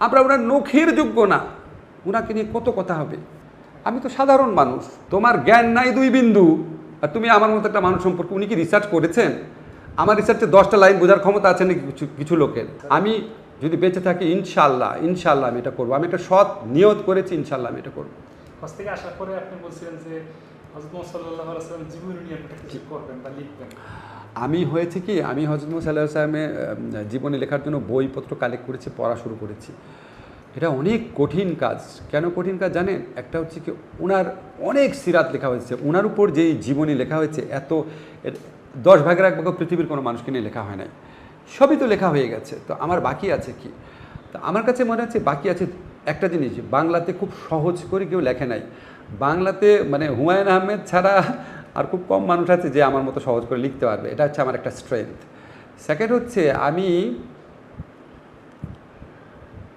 আমরা ওনার নখের যোগ্য না। ওনাকে নিয়ে কত কথা হবে? আমি তো সাধারণ মানুষ। তোমার জ্ঞান নাই দুই বিন্দু। আর তুমি আমার মতো একটা মানুষ সম্পর্কে উনি কি রিসার্চ করেছেন? আমার রিসার্চে দশটা লাইন বোঝার ক্ষমতা আছে নাকি কিছু কিছু লোকের? আমি যদি বেঁচে থাকি ইনশাল্লাহ ইনশাল্লাহ আমি এটা করব। আমি একটা সৎ নিয়ত করেছি ইনশাল্লাহ আমি এটা করব। হজ থেকে আসার পরে আপনি বলছিলেন যে হজরত সাল্লাহ জীবনী নিয়ে কিছু করবেন বা লিখবেন। আমি হয়েছে কি, আমি হজরত সাল্লাহ সাল্লামের জীবনী লেখার জন্য বইপত্র কালেক্ট করেছি, পড়া শুরু করেছি। এটা অনেক কঠিন কাজ। কেন কঠিন কাজ জানেন? একটা হচ্ছে কি ওনার অনেক সিরাত লেখা হয়েছে। ওনার উপর যেই জীবনী লেখা হয়েছে, এত দশ ভাগের এক ভাগ পৃথিবীর কোনো মানুষকে নিয়ে লেখা হয় নাই। সবই তো লেখা হয়ে গেছে। তো আমার বাকি আছে কি? তো আমার কাছে মনে হচ্ছে বাকি আছে একটা জিনিস, বাংলাতে খুব সহজ করে কেউ লেখে নাই। বাংলাতে মানে হুমায়ুন আহমেদ ছাড়া আর খুব কম মানুষ আছে যে আমার মতো সহজ করে লিখতে পারবে। এটা হচ্ছে আমার একটা স্ট্রেংথ সেকেন্ড হচ্ছে আমি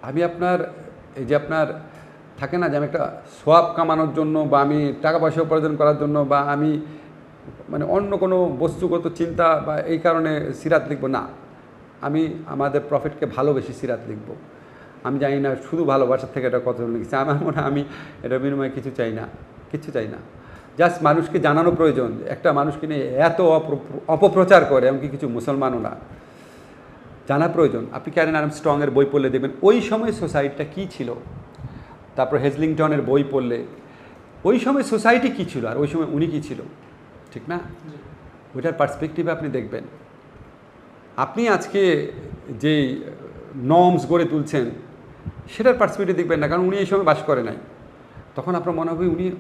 আমি আপনার, এই যে আপনার থাকে না যে আমি একটা সোয়াব কামানোর জন্য বা আমি টাকা পয়সা উপার্জন করার জন্য বা আমি মানে অন্য কোনো বস্তুগত চিন্তা বা এই কারণে সিরাত লিখব, না। আমি আমাদের প্রফিটকে ভালোবেসে সিরাত লিখব। আমি জানি না শুধু ভালোবাসার থেকে এটা কত লিখছি। আমার মনে হয় আমি এটা বিনিময়ে কিছু চাই না, কিছু চাই না। জাস্ট মানুষকে জানানো প্রয়োজন একটা মানুষকে নিয়ে এত অপ- অপপ্রচার করে এমনকি কিছু মুসলমানও না। জানা প্রয়োজন আপনি ক্যারেন আরাম স্ট্রংয়ের বই পড়লে দেখবেন ওই সময় সোসাইটিটা কী ছিল? তারপর হেজলিংটনের বই পড়লে ওই সময় সোসাইটি কী ছিল আর ওই সময় উনি কী ছিল? ঠিক না? ওইটার পার্সপেক্টিভে আপনি দেখবেন। আপনি আজকে যেই নর্মস গড়ে তুলছেন সেটার পার্সপেক্টিভ দেখবেন না কারণ উনি এই সময় বাস করে নাই। তখন আপনার মনে হবে উনি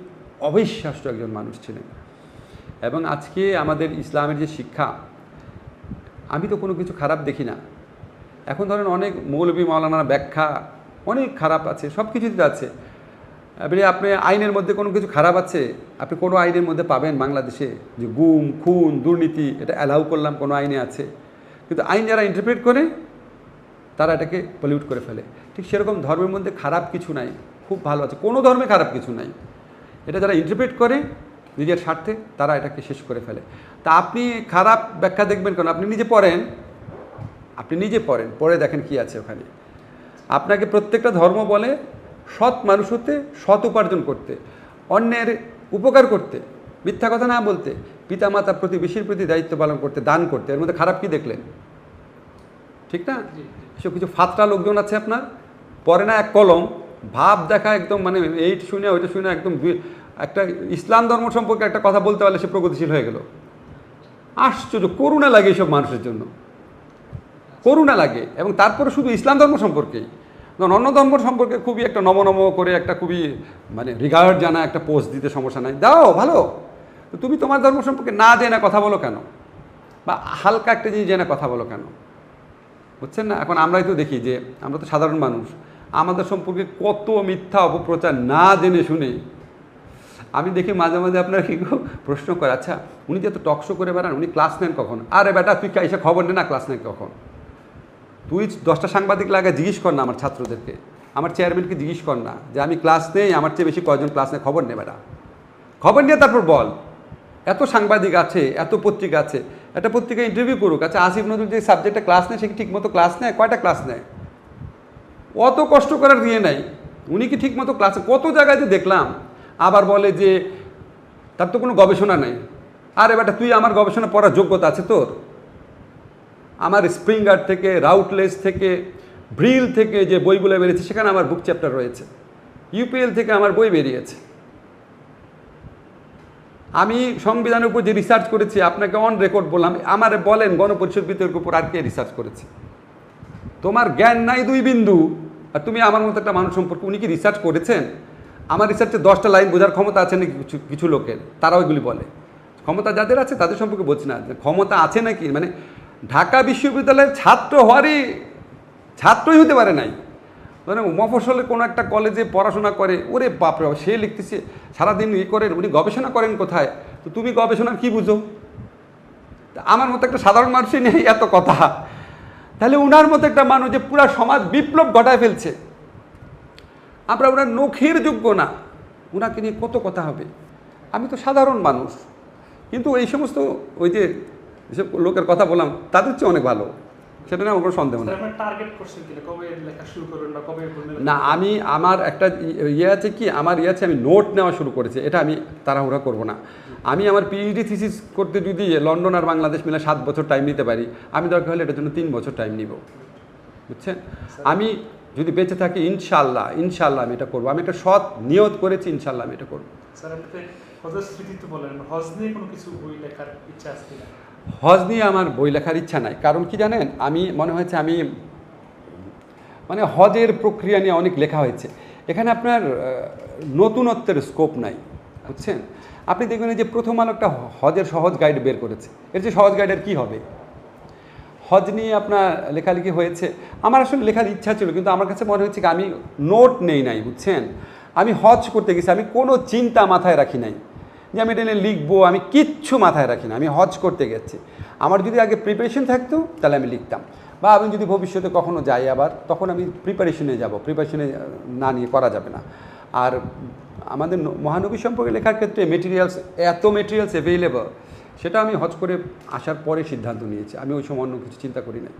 অবিশ্বাস্য একজন মানুষ ছিলেন। এবং আজকে আমাদের ইসলামের যে শিক্ষা, আমি তো কোনো কিছু খারাপ দেখি না। এখন ধরেন অনেক মৌলবী মৌলানার ব্যাখ্যা অনেক খারাপ আছে সব কিছুতে আছে। এবারে আপনি আইনের মধ্যে কোনো কিছু খারাপ আছে? আপনি কোনো আইনের মধ্যে পাবেন বাংলাদেশে যে গুম, খুন, দুর্নীতি, এটা অ্যালাউ করলাম কোনো আইনে আছে? কিন্তু আইন যারা ইন্টারপ্রেট করে, তারা এটাকে পলিউট করে ফেলে। ঠিক সেরকম ধর্মের মধ্যে খারাপ কিছু নাই, খুব ভালো আছে। কোনো ধর্মে খারাপ কিছু নাই। এটা যারা ইন্টারপ্রেট করে নিজের স্বার্থে তারা এটাকে শেষ করে ফেলে। তা আপনি খারাপ ব্যাখ্যা দেখবেন কেন? আপনি নিজে পড়েন। আপনি নিজে পড়েন। পড়ে দেখেন কি আছে ওখানে। আপনাকে প্রত্যেকটা ধর্ম বলে সৎ মানুষ হতে সৎ উপার্জন করতে অন্যের উপকার করতে মিথ্যা কথা না বলতে পিতামাতা প্রতিবেশীর প্রতি দায়িত্ব পালন করতে দান করতে। এর মধ্যে খারাপ কি দেখলেন? ঠিক না। এসব কিছু ফাতরা লোকজন আছে আপনার? পরে না এক কলম। ভাব দেখা একদম মানে এই শুনে, ওইটা শুনে একদম একটা ইসলাম ধর্ম সম্পর্কে একটা কথা বলতে পারলে সে প্রগতিশীল হয়ে গেল। আশ্চর্য, করুণা লাগে এইসব মানুষের জন্য। করুণা লাগে, এবং তারপরে শুধু ইসলাম ধর্ম সম্পর্কেই। অন্য ধর্ম সম্পর্কে খুবই একটা নমনম করে, একটা খুবই মানে রিগার্ড জানা, একটা পোস্ট দিতে সমস্যা নাই। দাও ভালো। তুমি তোমার ধর্ম সম্পর্কে না জেনে কথা বলো কেন? বা হালকা একটা জিনিস জেনে কথা বলো কেন? বুঝছেন না? এখন আমরাই তো দেখি যে আমরা তো সাধারণ মানুষ। আমাদের সম্পর্কে কত মিথ্যা অপপ্রচার না জেনে শুনে। আমি দেখি মাঝে মাঝে আপনার কি প্রশ্ন করে আচ্ছা উনি যে এত টকশো করে বেড়ান, উনি ক্লাস নেন কখন? আরে বেটা, তুই এসে খবর নে না ক্লাস নেন কখন? তুই দশটা সাংবাদিক লাগা জিজ্ঞেস কর না আমার ছাত্রদেরকে। আমার চেয়ারম্যানকে জিজ্ঞেস কর না যে আমি ক্লাস নেই, আমার চেয়ে বেশি কয়জন ক্লাস নেই খবর নে বেটা। খবর নিয়ে তারপর বল। এত সাংবাদিক আছে, এত পত্রিকা আছে। একটা পত্রিকা ইন্টারভিউ করুক। আচ্ছা আসিফ নজরুল যে সাবজেক্টে ক্লাস নেয়, সে কি ঠিকমতো ক্লাস নেয়? কয়টা ক্লাস নেয়? অত কষ্ট করার দিয়ে নাই। উনি কি ঠিকমতো ক্লাসে কত জায়গায় যে দেখলাম, আবার বলে যে, তার তো কোনো গবেষণা নেই। আরে বেটা তুই আমার গবেষণা পড়ার যোগ্যতা আছে তোর? আমার স্প্রিঙ্গার থেকে রাউটলেস থেকে ব্রিল থেকে যে বইগুলো বেরিয়েছে, সেখানে আমার বুক চ্যাপ্টার রয়েছে। ইউপিএল থেকে আমার বই বেরিয়েছে। আমি সংবিধানের উপর যে রিসার্চ করেছি, আপনাকে অন রেকর্ড বললাম, আমার বলেন গণপরিষদ বিতর্কের উপর আর কে রিসার্চ করেছে। তোমার জ্ঞান নাই দুই বিন্দু। আর তুমি আমার মতো একটা মানুষ সম্পর্কে উনি কি রিসার্চ করেছেন? আমার রিসার্চে দশটা লাইন বোঝার ক্ষমতা আছে নাকি কিছু কিছু লোকের? তারা ওইগুলি বলে। ক্ষমতা যাদের আছে তাদের সম্পর্কে বলছি না। ক্ষমতা আছে নাকি? মানে ঢাকা বিশ্ববিদ্যালয়ের ছাত্র হওয়ারই ছাত্রই হতে পারে নাই। মানে মফসলে কোনো একটা কলেজে পড়াশোনা করে, ওরে বাপরে সে লিখতেছে, সারাদিন ই করেন, উনি গবেষণা করেন কোথায়? তো তুমি গবেষণার কি বুঝো? আমার মতো একটা সাধারণ মানুষই নেই, এত কথা। তাহলে ওনার মতো একটা মানুষ যে পুরা সমাজ বিপ্লব ঘটায় ফেলছে। আমরা ওনার নখির যোগ্য না। ওনাকে নিয়ে কত কথা হবে? আমি তো সাধারণ মানুষ। কিন্তু এই সমস্ত ওই যে যেসব লোকের কথা বললাম, তাদের চেয়ে অনেক ভালো। সেটা নিয়ে আমার কোনো সন্দেহ নেই। না আমি আমার একটা ইয়ে আছে কি আমার ইয়ে আছে আমি নোট নেওয়া শুরু করেছি এটা আমি তাড়াহুড়া করব না। আমি আমার পিএইচডি থিসিস করতে যদি লন্ডন আর বাংলাদেশ মিলে সাত বছর টাইম নিতে পারি আমি দরকার হলে এটার জন্য তিন বছর টাইম নিব। বুঝছেন? আমি যদি বেঁচে থাকি ইনশাল্লাহ ইনশাল্লাহ আমি এটা করব। আমি একটা সৎ নিয়ত করেছি ইনশাল্লাহ আমি এটা করব। স্যার আপনি হজের স্মৃতি তো বলেন হজ নিয়ে কোনো কিছু বই লেখার ইচ্ছা হজ নিয়ে আমার বই লেখার ইচ্ছা নাই। কারণ কি জানেন? আমি, মনে হয়েছে আমি মানে হজের প্রক্রিয়া নিয়ে অনেক লেখা হয়েছে। এখানে আপনার নতুনত্বের স্কোপ নাই, বুঝছেন? আপনি দেখবেন যে প্রথম আলো একটা হজের সহজ গাইড বের করেছে। এর যে সহজ গাইডের কী হবে? হজ নিয়ে আপনার লেখালেখি হয়েছে। আমার আসলে লেখার ইচ্ছা ছিল, কিন্তু আমার কাছে মনে হচ্ছে কি, আমি নোট নেই নাই, বুঝছেন? আমি হজ করতে গেছি, আমি কোনো চিন্তা মাথায় রাখি নাই। যে আমি এটা নিয়ে লিখব, আমি কিচ্ছু মাথায় রাখি না, আমি হজ করতে গেছি। আমার যদি আগে প্রিপারেশন থাকতো, তাহলে আমি লিখতাম। বা আমি যদি ভবিষ্যতে কখনো যাই আবার, তখন আমি প্রিপারেশনে যাব প্রিপারেশনে না নিয়ে করা যাবে না। আর আমাদের মহানবী সম্পর্কে লেখার ক্ষেত্রে মেটেরিয়ালস এত মেটেরিয়ালস অ্যাভেলেবল সেটা আমি হজ করে আসার পরে সিদ্ধান্ত নিয়েছি। আমি ওই সময় অন্য কিছু চিন্তা করি না